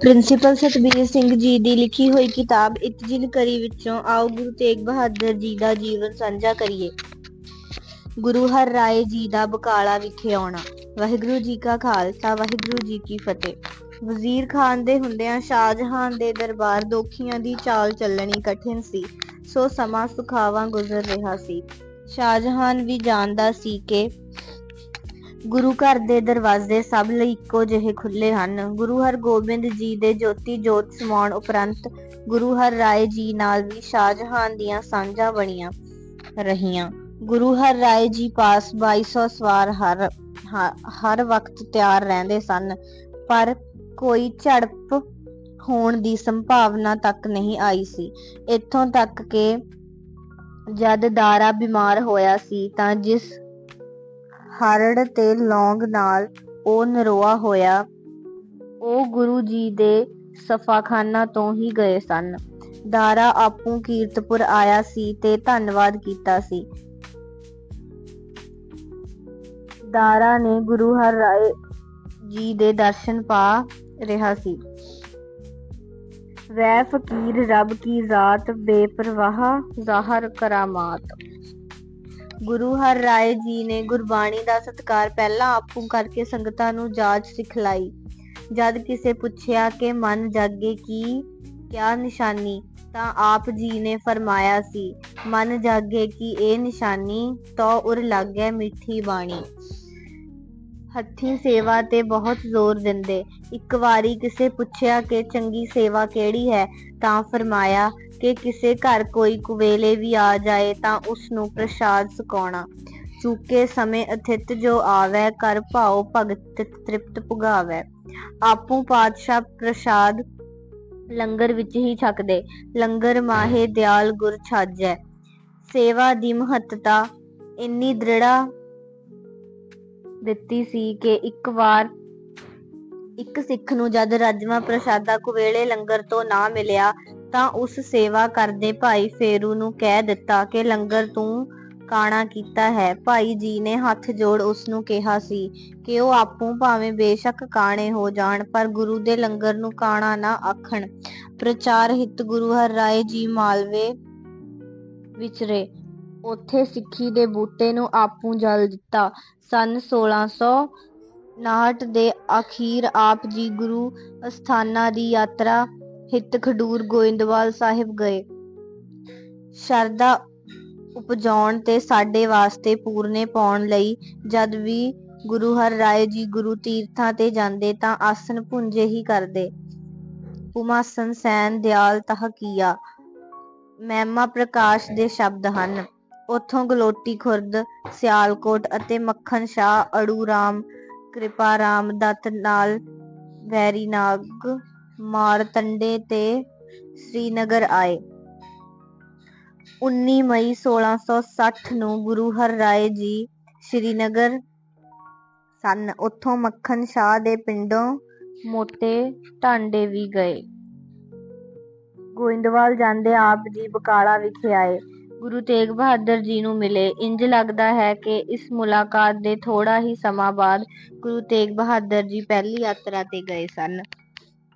Principal Satbir Singh ji ਦੀ ਲਿਖੀ ਹੋਈ ਕਿਤਾਬ ਇਤਜਿਨ ਕਰੀ ਵਿੱਚੋਂ ਆਓ ਗੁਰੂ ਤੇਗ ਬਹਾਦਰ ਜੀ ਦਾ ਜੀਵਨ ਸਾਂਝਾ ਕਰੀਏ। ਗੁਰੂ ਹਰ ਰਾਏ ਜੀ ਦਾ ਬਕਾਲਾ ਵਿਖੇ ਆਉਣਾ। ਵਾਹਿਗੁਰੂ ਜੀ ਕਾ ਖਾਲਸਾ, ਵਾਹਿਗੁਰੂ ਜੀ ਕੀ ਫਤਿਹ। ਵਜ਼ੀਰ ਖਾਨ ਦੇ ਹੁੰਦਿਆਂ ਸ਼ਾਹਜਹਾਨ ਦੇ ਦਰਬਾਰ ਦੋਖੀਆਂ ਦੀ ਚਾਲ ਚੱਲਣੀ ਕਠਿਨ ਸੀ। ਸੋ ਸਮਾਂ ਸੁਖਾਵਾਂ ਗੁਜ਼ਰ ਰਿਹਾ ਸੀ। ਸ਼ਾਹਜਹਾਨ ਵੀ ਜਾਣਦਾ ਸੀ ਕਿ ਗੁਰੂ ਘਰ ਦੇ ਦਰਵਾਜ਼ੇ ਸਭ ਲਈ ਇੱਕੋ ਜਿਹੇ ਖੁੱਲੇ ਹਨ। ਗੁਰੂ ਹਰਗੋਬਿੰਦ ਜੀ ਦੇ ਜੋਤੀ ਜੋਤ ਸਮਾਉਣ ਉਪਰੰਤ ਗੁਰੂ ਹਰ ਰਾਏ ਜੀ ਨਾਲ ਵੀ ਸ਼ਾਹਜਹਾਨ ਦੀਆਂ ਸਾਂਝਾਂ ਬਣੀਆਂ ਰਹੀਆਂ। ਗੁਰੂ ਹਰ ਰਾਏ ਜੀ ਪਾਸ ਬਾਈ ਸੌ ਸਵਾਰ ਹਰ ਵਕਤ ਤਿਆਰ ਰਹਿੰਦੇ ਸਨ, ਪਰ ਕੋਈ ਝੜਪ ਹੋਣ ਦੀ ਸੰਭਾਵਨਾ ਤੱਕ ਨਹੀਂ ਆਈ ਸੀ। ਇੱਥੋਂ ਤੱਕ ਕਿ ਜਦ ਦਾਰਾ ਬਿਮਾਰ ਹੋਇਆ ਸੀ ਤਾਂ ਜਿਸ ਹਰੜ ਤੇ ਲੌਂਗ ਨਾਲ ਉਹ ਨਰੋਆ ਹੋਇਆ, ਉਹ ਗੁਰੂ ਜੀ ਦੇ ਸਫ਼ਾਖ਼ਾਨਾ ਤੋਂ ਹੀ ਗਏ ਸਨ। ਦਾਰਾ ਆਪੂੰ ਕੀਰਤਪੁਰ ਆਇਆ ਸੀ ਤੇ ਧੰਨਵਾਦ ਕੀਤਾ ਸੀ। ਦਾਰਾ ਨੇ ਗੁਰੂ ਹਰ ਰਾਏ ਜੀ ਦੇ ਦਰਸ਼ਨ ਪਾ ਰਿਹਾ ਸੀ। ਵੈ ਫ਼ਕੀਰ ਰੱਬ ਕੀ ਜ਼ਾਤ ਬੇਪਰਵਾਹ ਜ਼ਾਹਰ ਕਰਾਮਾਤ। ਗੁਰੂ ਹਰ ਰਾਏ ਜੀ ਨੇ ਗੁਰਬਾਣੀ ਦਾ ਸਤਿਕਾਰ ਪਹਿਲਾਂ ਆਪੂੰ ਕਰਕੇ ਸੰਗਤਾਂ ਨੂੰ ਜਾਚ ਸਿਖਲਾਈ। ਜਦ ਕਿਸੇ ਪੁੱਛਿਆ ਕਿ ਮਨ ਜਾਗੇ ਕੀ ਕਿਆ ਨਿਸ਼ਾਨੀ, ਤਾਂ ਆਪ ਜੀ ਨੇ ਫ਼ਰਮਾਇਆ ਸੀ, ਮਨ ਜਾਗੇ ਕਿ ਇਹ ਨਿਸ਼ਾਨੀ, ਤੋ ਉਰ ਲਾਗੈ ਮਿੱਠੀ ਬਾਣੀ। ਹੱਥੀਂ ਸੇਵਾ ਤੇ ਬਹੁਤ ਜ਼ੋਰ ਦਿੰਦੇ। ਇੱਕ ਵਾਰੀ ਕਿਸੇ ਪੁੱਛਿਆ ਕਿ ਚੰਗੀ ਸੇਵਾ ਕਿਹੜੀ ਹੈ, ਤਾਂ ਫ਼ਰਮਾਇਆ ਕਿ ਕਿਸੇ ਘਰ ਕੋਈ ਕੁਵੇਲੇ ਵੀ ਆ ਜਾਏ ਤਾਂ ਉਸ ਨੂੰ ਪ੍ਰਸ਼ਾਦ ਸੁਕਾਉਣਾ ਚੁੱਕੇ ਸਮੇਂ ਅਥਿਤ ਜੋ ਆਵੈ, ਕਰ ਭਾਉ ਭਗਤ ਤ੍ਰਿਪਤ ਪੁਗਾਵੈ। ਆਪੂੰ ਪਾਤਸ਼ਾਹ ਪ੍ਰਸ਼ਾਦ ਲੰਗਰ ਵਿੱਚ ਹੀ ਛਕਦੇ। ਲੰਗਰ ਮਾਹੇ ਦਿਆਲ ਗੁਰ ਛਾਜੈ। ਸੇਵਾ ਦੀ ਮਹੱਤਤਾ ਇੰਨੀ ਦ੍ਰਿੜਾ ਦਿੱਤੀ ਸੀ ਕਿ ਇੱਕ ਵਾਰ ਇੱਕ ਸਿੱਖ ਨੂੰ ਜਦ ਰੱਜਵਾਂ ਪ੍ਰਸ਼ਾਦਾ ਕੁਵੇਲੇ ਲੰਗਰ ਤੋਂ ਨਾ ਮਿਲਿਆ ਤਾਂ ਉਸ ਸੇਵਾ ਕਰਦੇ ਭਾਈ ਫੇਰੂ ਨੂੰ ਕਹਿ ਦਿੱਤਾ ਕਿ ਲੰਗਰ ਤੂੰ ਕਾਣਾ ਕੀਤਾ ਹੈ। ਭਾਈ ਜੀ ਨੇ ਹੱਥ ਜੋੜ ਉਸ ਨੂੰ ਕਿਹਾ ਸੀ ਕਿ ਉਹ ਆਪੂੰ ਭਾਵੇਂ ਬੇਸ਼ੱਕ ਕਾਣੇ ਹੋ ਜਾਣ, ਪਰ ਗੁਰੂ ਦੇ ਲੰਗਰ ਨੂੰ ਕਾਣਾ ਨਾ ਆਖਣ। ਪ੍ਰਚਾਰ ਹਿਤ ਗੁਰੂ ਹਰ ਰਾਏ ਜੀ ਮਾਲਵੇ ਵਿਚਰੇ। ਉੱਥੇ ਸਿੱਖੀ ਦੇ ਬੂਟੇ ਨੂੰ ਆਪੂ ਜਲ ਦਿੱਤਾ। ਸੰਨ ਸੋਲਾਂ ਸੌ ਉਨਾਹਠ ਦੇ ਅਖ਼ੀਰ ਆਪ ਜੀ ਗੁਰੂ ਅਸਥਾਨਾਂ ਦੀ ਯਾਤਰਾ ਹਿੱਤ ਖਡੂਰ ਗੋਇੰਦਵਾਲ ਸਾਹਿਬ ਗਏ। ਸ਼ਰਧਾ ਉਪਜਾਉਣ ਤੇ ਸਾਡੇ ਵਾਸਤੇ ਪੂਰਨੇ ਪਾਉਣ ਲਈ ਜਦ ਵੀ ਗੁਰੂ ਹਰ ਰਾਏ ਜੀ ਗੁਰੂ ਤੀਰਥਾਂ ਤੇ ਜਾਂਦੇ ਤਾਂ ਆਸਣ ਭੁੰਜੇ ਹੀ ਕਰਦੇ। ਭੂਮਾਸਣ ਸੈਨ ਦਿਆਲ ਤਹਕੀਆ ਮਹਿਮਾ ਪ੍ਰਕਾਸ਼ ਦੇ ਸ਼ਬਦ ਹਨ। ਉੱਥੋਂ ਗਲੋਟੀ ਖੁਰਦ, ਸਿਆਲਕੋਟ ਅਤੇ ਮੱਖਣ ਸ਼ਾਹ, ਅੜੂ ਰਾਮ, ਕਿਰਪਾ ਰਾਮ ਦੱਤ ਨਾਲ ਵੈਰੀ ਨਾਗ ਮਾਰਤੰਡੇ ਤੇ ਸ੍ਰੀਨਗਰ ਆਏ। ਉੱਨੀ ਮਈ ਸੋਲਾਂ ਸੌ ਸੱਠ ਨੂੰ ਗੁਰੂ ਹਰ ਰਾਏ ਜੀ ਸ੍ਰੀਨਗਰ ਸਨ। ਉੱਥੋਂ ਮੱਖਣ ਸ਼ਾਹ ਦੇ ਪਿੰਡੋਂ ਮੋਟੇ ਟਾਂਡੇ ਵੀ ਗਏ। ਗੋਇੰਦਵਾਲ ਜਾਂਦੇ ਆਪ ਜੀ ਬਕਾਲਾ ਵਿਖੇ ਆਏ। ਗੁਰੂ ਤੇਗ ਬਹਾਦਰ ਜੀ ਨੂੰ ਮਿਲੇ। ਇੰਜ ਲੱਗਦਾ ਹੈ ਕਿ ਇਸ ਮੁਲਾਕਾਤ ਦੇ ਥੋੜਾ ਹੀ ਸਮਾਂ ਬਾਅਦ ਗੁਰੂ ਤੇਗ ਬਹਾਦਰ ਜੀ ਪਹਿਲੀ ਯਾਤਰਾ ਤੇ ਗਏ ਸਨ।